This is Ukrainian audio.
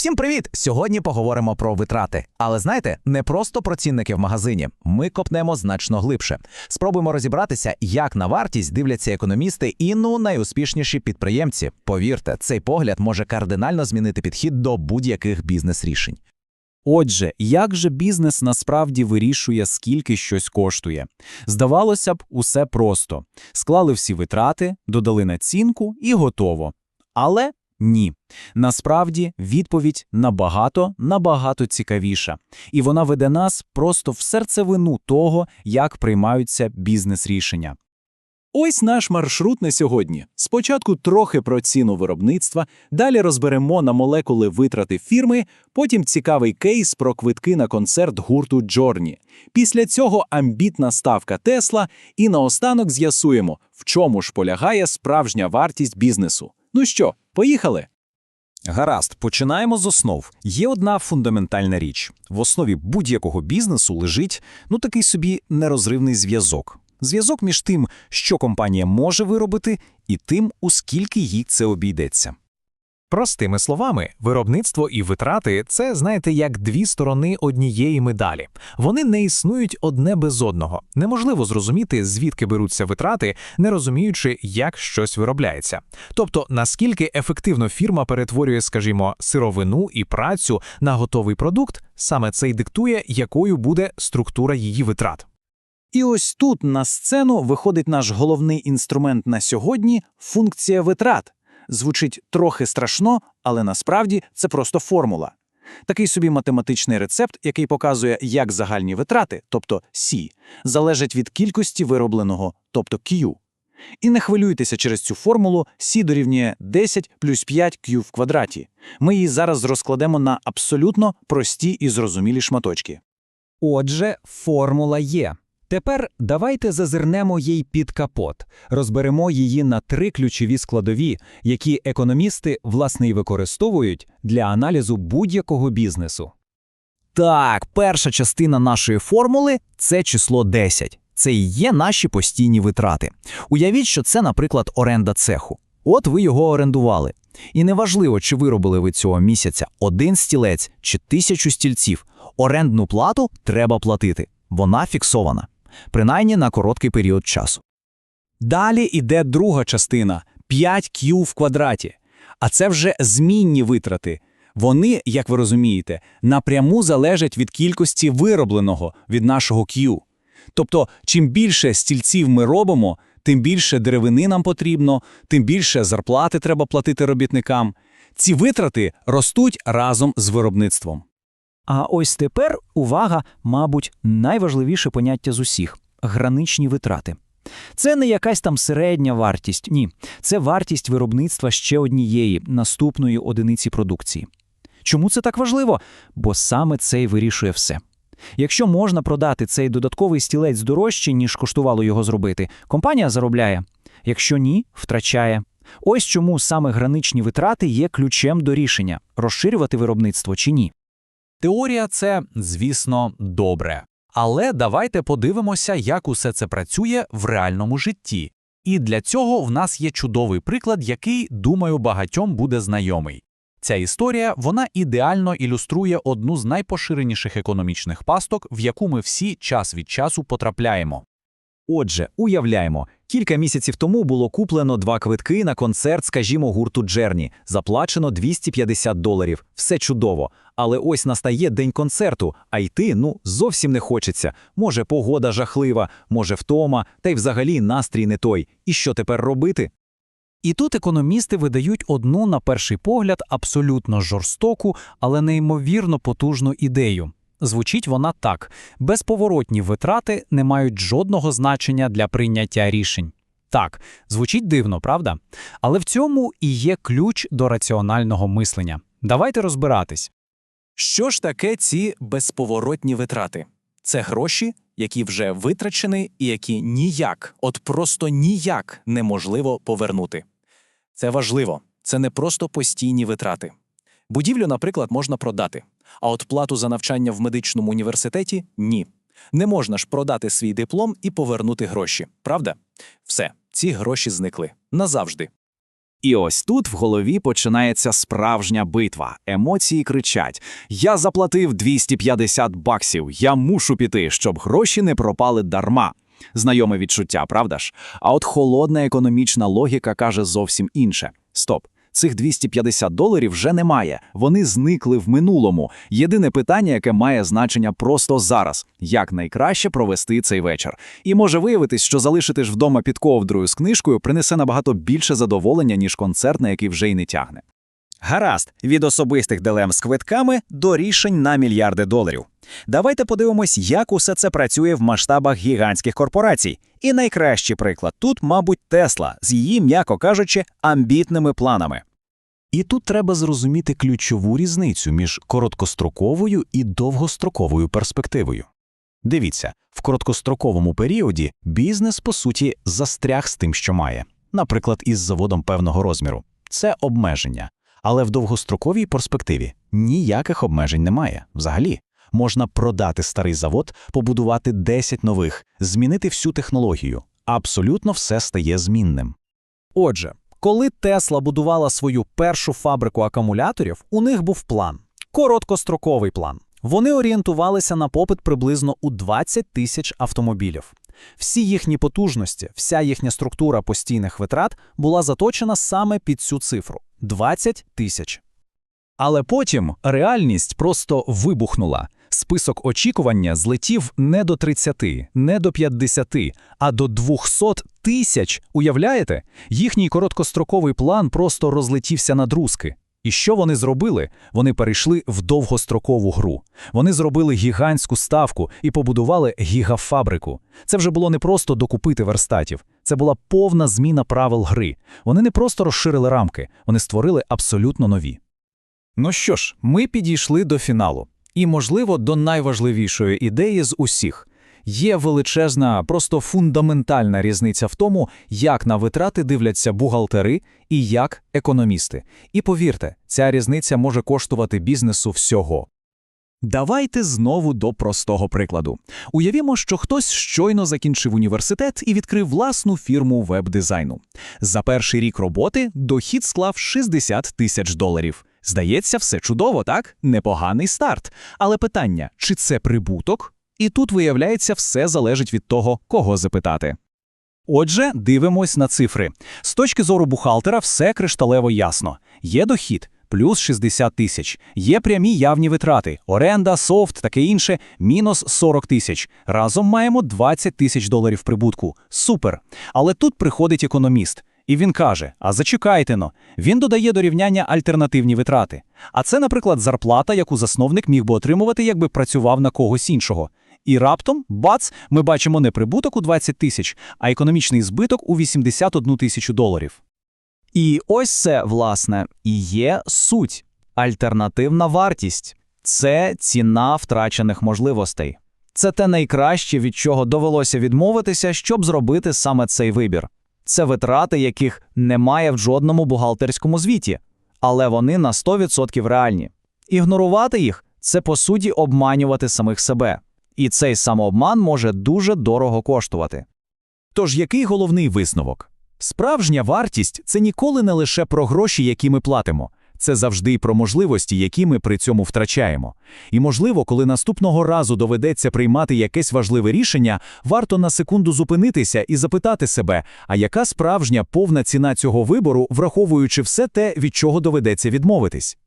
Всім привіт! Сьогодні поговоримо про витрати. Але знаєте, не просто про цінники в магазині. Ми копнемо значно глибше. Спробуємо розібратися, як на вартість дивляться економісти і ну найуспішніші підприємці. Повірте, цей погляд може кардинально змінити підхід до будь-яких бізнес-рішень. Отже, як же бізнес насправді вирішує, скільки щось коштує? Здавалося б, усе просто. Склали всі витрати, додали націнку і готово. Але ні. Насправді відповідь набагато, набагато цікавіша. І вона веде нас просто в серцевину того, як приймаються бізнес-рішення. Ось наш маршрут на сьогодні. Спочатку трохи про ціну виробництва, далі розберемо на молекули витрати фірми, потім цікавий кейс про квитки на концерт гурту Джорні. Після цього амбітна ставка Тесла, і наостанок з'ясуємо, в чому ж полягає справжня вартість бізнесу. Ну що, поїхали? Гаразд, починаємо з основ. Є одна фундаментальна річ. В основі будь-якого бізнесу лежить ну такий собі нерозривний зв'язок. Зв'язок між тим, що компанія може виробити, і тим, у скільки їй це обійдеться. Простими словами, виробництво і витрати це, знаєте, як дві сторони однієї медалі. Вони не існують одне без одного. Неможливо зрозуміти, звідки беруться витрати, не розуміючи, як щось виробляється. Тобто, наскільки ефективно фірма перетворює, скажімо, сировину і працю на готовий продукт, саме це й диктує, якою буде структура її витрат. І ось тут на сцену виходить наш головний інструмент на сьогодні функція витрат. Звучить трохи страшно, але насправді це просто формула. Такий собі математичний рецепт, який показує, як загальні витрати, тобто C, залежать від кількості виробленого, тобто Q. І не хвилюйтеся через цю формулу, C дорівнює 10 плюс 5Q в квадраті. Ми її зараз розкладемо на абсолютно прості і зрозумілі шматочки. Отже, формула є. Тепер давайте зазирнемо їй під капот, розберемо її на три ключові складові, які економісти власне і використовують для аналізу будь-якого бізнесу. Так, перша частина нашої формули це число 10. Це і є наші постійні витрати. Уявіть, що це, наприклад, оренда цеху. От ви його орендували. І неважливо, чи виробили ви цього місяця один стілець чи тисячу стільців, орендну плату треба платити. Вона фіксована, принаймні на короткий період часу. Далі йде друга частина 5Q в квадраті. А це вже змінні витрати. Вони, як ви розумієте, напряму залежать від кількості виробленого від нашого Q. Тобто, чим більше стільців ми робимо, тим більше деревини нам потрібно, тим більше зарплати треба платити робітникам. Ці витрати ростуть разом з виробництвом. А ось тепер увага, мабуть, найважливіше поняття з усіх граничні витрати. Це не якась там середня вартість, ні, це вартість виробництва ще однієї наступної одиниці продукції. Чому це так важливо? Бо саме це й вирішує все. Якщо можна продати цей додатковий стілець дорожче, ніж коштувало його зробити, компанія заробляє. Якщо ні, втрачає. Ось чому саме граничні витрати є ключем до рішення розширювати виробництво чи ні. Теорія це, звісно, добре. Але давайте подивимося, як усе це працює в реальному житті. І для цього в нас є чудовий приклад, який, думаю, багатьом буде знайомий. Ця історія вона ідеально ілюструє одну з найпоширеніших економічних пасток, в яку ми всі час від часу потрапляємо. Отже, уявляємо, кілька місяців тому було куплено два квитки на концерт, скажімо, гурту Джерні. Заплачено 250 доларів. Все чудово. Але ось настає день концерту, а йти ну зовсім не хочеться. Може, погода жахлива, може, втома, та й взагалі настрій не той. І що тепер робити? І тут економісти видають одну, на перший погляд, абсолютно жорстоку, але неймовірно потужну ідею. Звучить вона так: безповоротні витрати не мають жодного значення для прийняття рішень. Так, звучить дивно, правда? Але в цьому і є ключ до раціонального мислення. Давайте розбиратись. Що ж таке ці безповоротні витрати? Це гроші, які вже витрачені і які ніяк, от просто ніяк неможливо повернути. Це важливо, це не просто постійні витрати. Будівлю, наприклад, можна продати, а от плату за навчання в медичному університеті ні. Не можна ж продати свій диплом і повернути гроші, правда? Все, ці гроші зникли назавжди. І ось тут в голові починається справжня битва. Емоції кричать: Я заплатив 250 баксів, я мушу піти, щоб гроші не пропали дарма. Знайоме відчуття, правда ж? А от холодна економічна логіка каже зовсім інше. Стоп. Цих 250 доларів вже немає. Вони зникли в минулому. Єдине питання, яке має значення просто зараз: як найкраще провести цей вечір. І може виявитись, що залишити ж вдома під ковдрою з книжкою принесе набагато більше задоволення, ніж концерт, на який вже й не тягне. Гаразд, від особистих дилем з квитками до рішень на мільярди доларів. Давайте подивимось, як усе це працює в масштабах гігантських корпорацій. І найкращий приклад тут, мабуть, Тесла з її, м'яко кажучи, амбітними планами. І тут треба зрозуміти ключову різницю між короткостроковою і довгостроковою перспективою. Дивіться, в короткостроковому періоді бізнес, по суті, застряг з тим, що має, наприклад, із заводом певного розміру. Це обмеження. Але в довгостроковій перспективі ніяких обмежень немає взагалі. Можна продати старий завод, побудувати 10 нових, змінити всю технологію. Абсолютно все стає змінним. Отже, коли Тесла будувала свою першу фабрику акумуляторів, у них був план короткостроковий план. Вони орієнтувалися на попит приблизно у 20 тисяч автомобілів. Всі їхні потужності, вся їхня структура постійних витрат була заточена саме під цю цифру 20 тисяч. Але потім реальність просто вибухнула. Список очікування злетів не до 30, не до 50, а до 200 тисяч. Уявляєте? Їхній короткостроковий план просто розлетівся на друзки. І що вони зробили? Вони перейшли в довгострокову гру. Вони зробили гігантську ставку і побудували гігафабрику. Це вже було не просто докупити верстатів, це була повна зміна правил гри. Вони не просто розширили рамки, вони створили абсолютно нові. Ну що ж, ми підійшли до фіналу. І, можливо, до найважливішої ідеї з усіх. Є величезна, просто фундаментальна різниця в тому, як на витрати дивляться бухгалтери і як економісти. І повірте, ця різниця може коштувати бізнесу всього. Давайте знову до простого прикладу. Уявімо, що хтось щойно закінчив університет і відкрив власну фірму веб-дизайну. За перший рік роботи дохід склав 60 тисяч доларів. Здається, все чудово, так? Непоганий старт. Але питання, чи це прибуток? І тут, виявляється, все залежить від того, кого запитати. Отже, дивимось на цифри. З точки зору бухгалтера все кришталево ясно. Є дохід – плюс 60 тисяч. Є прямі явні витрати – оренда, софт, таке інше – мінус 40 тисяч. Разом маємо 20 тисяч доларів прибутку. Супер! Але тут приходить економіст. І він каже: а зачекайте-но. Він додає до рівняння альтернативні витрати. А це, наприклад, зарплата, яку засновник міг би отримувати, якби працював на когось іншого. І раптом, бац, ми бачимо не прибуток у 20 тисяч, а економічний збиток у 81 тисячу доларів. І ось це, власне, і є суть. Альтернативна вартість – це ціна втрачених можливостей. Це те найкраще, від чого довелося відмовитися, щоб зробити саме цей вибір. Це витрати, яких немає в жодному бухгалтерському звіті, але вони на 100% реальні. Ігнорувати їх – це, по суті, обманювати самих себе. І цей самообман може дуже дорого коштувати. Тож який головний висновок? Справжня вартість – це ніколи не лише про гроші, які ми платимо. Це завжди й про можливості, які ми при цьому втрачаємо. І, можливо, коли наступного разу доведеться приймати якесь важливе рішення, варто на секунду зупинитися і запитати себе, а яка справжня повна ціна цього вибору, враховуючи все те, від чого доведеться відмовитись.